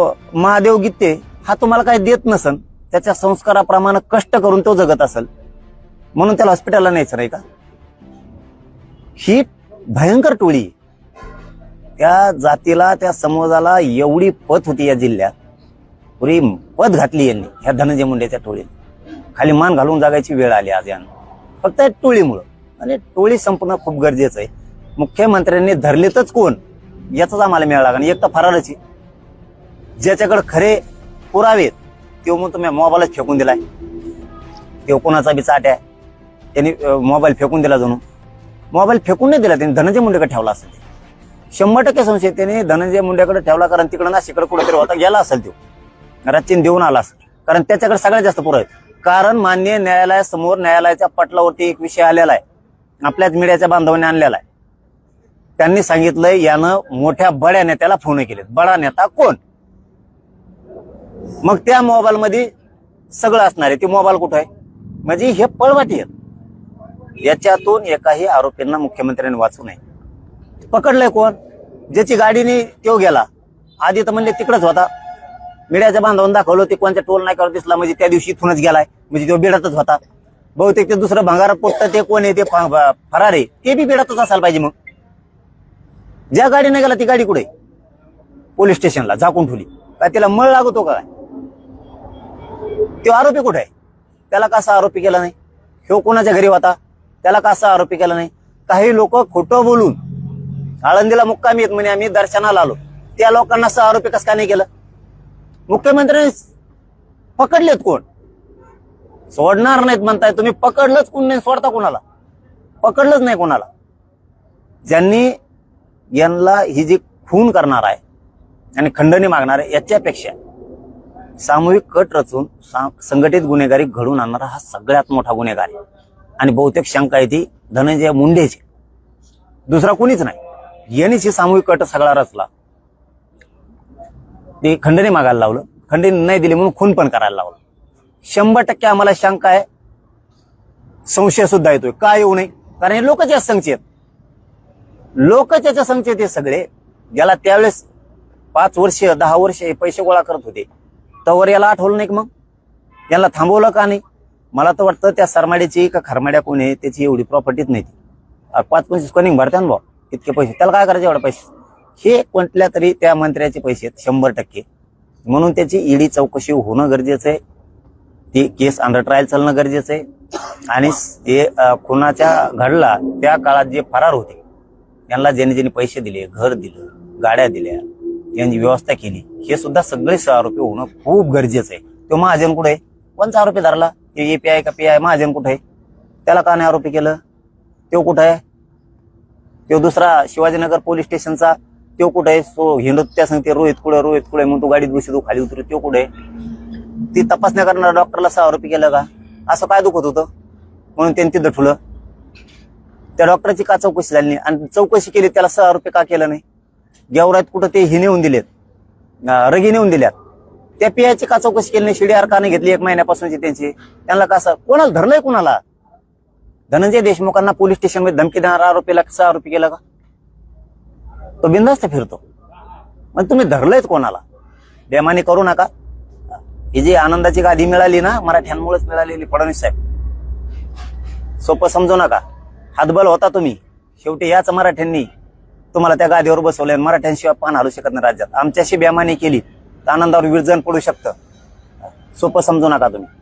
महादेव गीते हा तुम्हाला काही देत नसन त्याच्या संस्काराप्रमाणे कष्ट करून तो जगत असेल. म्हणून त्याला हॉस्पिटलला न्यायचं नाही का? ही भयंकर टोळी त्या जातीला त्या समाजाला एवढी पत होती या जिल्ह्यात. पुरी पत घातली यांनी ह्या धनंजय मुंडेच्या टोळीने. खाली मान घालून जागायची वेळ आली आज यांना. फक्त या टोळीमुळं. आणि टोळी संपणं खूप गरजेचं आहे. मुख्यमंत्र्यांनी धरलेतच कोण? याचाच आम्हाला मिळाला कारण एक तर फरारच आहे ज्याच्याकडे खरे पुरावे तो मग तुम्ही मोबाईलच फेकून दिलाय. तो कोणाचा बी चाट आहे. त्यांनी मोबाईल फेकून दिला जणू मोबाईल फेकून नाही दिला त्यांनी धनंजय मुंडेकडे ठेवला असेल ते. शंभर टक्के संशय त्याने धनंजय मुंडेकडे ठेवला कारण तिकडं नाशिकडे कुठेतरी होता गेला असेल तो रचिन देऊन आला असेल. कारण त्याच्याकडे सगळ्यात जास्त पुरावे कारण मान्य न्यायालयासमोर न्यायालयाच्या पटलावरती एक विषय आलेला आहे. आपल्याच मीडियाच्या बांधवाने आणलेला आहे. त्यांनी सांगितलंय यानं मोठ्या बड्या नेत्याला फोन केलेत. बडा नेता कोण? मग त्या मोबाईल मध्ये सगळं असणार आहे. ते मोबाईल कुठं आहे? म्हणजे हे पळवाटी आहेत. याच्यातून एकाही आरोपींना मुख्यमंत्र्यांनी वाचू नये. पकडलंय कोण? ज्याची गाडीने तो गेला. आधी तर म्हणले तिकडच होता. मीडियाच्या बांधवून दाखवलं ते कोणत्या टोल नाक्यावर दिसला. म्हणजे त्या दिवशी इथूनच गेलाय. म्हणजे तो बिडातच होता. बहुतेक ते दुसरं भंगार पोट्ट ते कोण आहे ते फरार आहे. ते बी बिडातच असायला पाहिजे मग. ज्या गाडीने गेला ती गाडी कुठे? पोलीस स्टेशनला झाकून ठेवली. काय तिला मळ लागतो काय तो आरोपी कुठे आहे? त्याला कसा आरोपी केला नाही? ह्यो कोणाच्या घरी होता? त्याला कसा आरोपी केला नाही? काही लोक खोटं बोलून आळंदीला मुक्कामी येत म्हणे आम्ही दर्शनाला आलो. त्या लोकांना असं आरोपी कसं काय नाही केलं? मुख्यमंत्र्यांनी पकडलेत कोण? सोडणार नाहीत म्हणताय तुम्ही. पकडलंच कोण नाही? सोडता कोणाला? पकडलंच नाही कोणाला. ज्यांनी यांना ही जी खून करणार आहे आणि खंडणी मागणार आहे याच्यापेक्षा सामूहिक कट रचून संघटित गुन्हेगारी घडून आणणारा हा सगळ्यात मोठा गुन्हेगार आहे. आणि बहुतेक शंका येते धनंजय मुंडेची. दुसरा कोणीच नाही. यांनीच हे सामूहिक कट सगळा रचला. ते खंडणी मागायला लावलं. खंडणी नाही दिली म्हणून खून पण करायला लावलं. शंभर टक्के आम्हाला शंका आहे. संशय सुद्धा येतोय. का येऊ नये? कारण हे लोकच या संशयत लोकच याच्या संशयत हे सगळे. ज्याला त्यावेळेस पाच वर्ष दहा वर्ष हे पैसे गोळा करत होते. तवर याला आठवलं नाही मग? याला थांबवलं का नाही? मला तर वाटतं त्या सरमाड्याची का खरमाड्या कोणी आहे, त्याची एवढी प्रॉपर्टीच नाही ती. पाच पंचवीस कोणी भरत्या ना भाऊ इतके पैसे. त्याला काय करायचे एवढे पैसे? हे कोणत्या तरी त्या मंत्र्याचे पैसे आहेत शंभर टक्के. म्हणून त्याची ईडी चौकशी होणं गरजेचं आहे. ती केस अंडर ट्रायल चालणं गरजेचं आहे. आणि ते खुनाच्या घडला त्या काळात जे फरार होते यांना ज्यांनी ज्यांनी पैसे दिले घर दिलं गाड्या दिल्या यांची व्यवस्था केली. हे सुद्धा सगळे आरोपी होणं खूप गरजेचं आहे. तो महाजन कुठे आहे? कोणचा आरोपी धरला. ते आय का पी आय महाजन कुठे आहे? त्याला का नाही आरोपी केलं? तो कुठं आहे? तो दुसरा शिवाजीनगर पोलीस स्टेशनचा. तो कुठे आहे? सो हिंदू त्या सांगते रोहित कुठे रोहित कुठे म्हणून तू गाडीत बसू खाली उतरू तो कुठे आहे? ती तपासण्या करणार डॉक्टरला सहा आरोपी केलं का? असं काय दुखत होतं? म्हणून त्यांनी तिथं ठुलं. त्या डॉक्टरची का चौकशी झाली नाही? आणि चौकशी केली त्याला सहा आरोपी का केलं नाही? गेवरात कुठं ते हे नेऊन दिलेत. रगी नेऊन दिल्यात. त्या पियाची का चौकशी केली नाही? शिडीआर का नाही घेतली एक महिन्यापासूनची त्यांची. त्यांना कसं कोणाला धरलंय कोणाला? धनंजय देशमुखांना पोलीस स्टेशनमध्ये धमकी देणारा आरोपीला कसा आरोपी केला का? तो बिंदास्त फिरतो. मग तुम्ही धरलंयच कोणाला? बेमानी करू नका. ही जी आनंदाची गादी मिळाली ना मराठ्यांमुळेच मिळालेली फडणवीस साहेब. सोपं समजू नका. हातबल होता तुम्ही. शेवटी याच मराठ्यांनी तुम्हाला त्या गादीवर बसवलंय मराठ्यांशिवाय पान हलू शकत नाही राज्यात. आमच्याशी बेमानी केली तर आनंदावर विरजन पडू शकतं. सोपं समजू नका तुम्ही.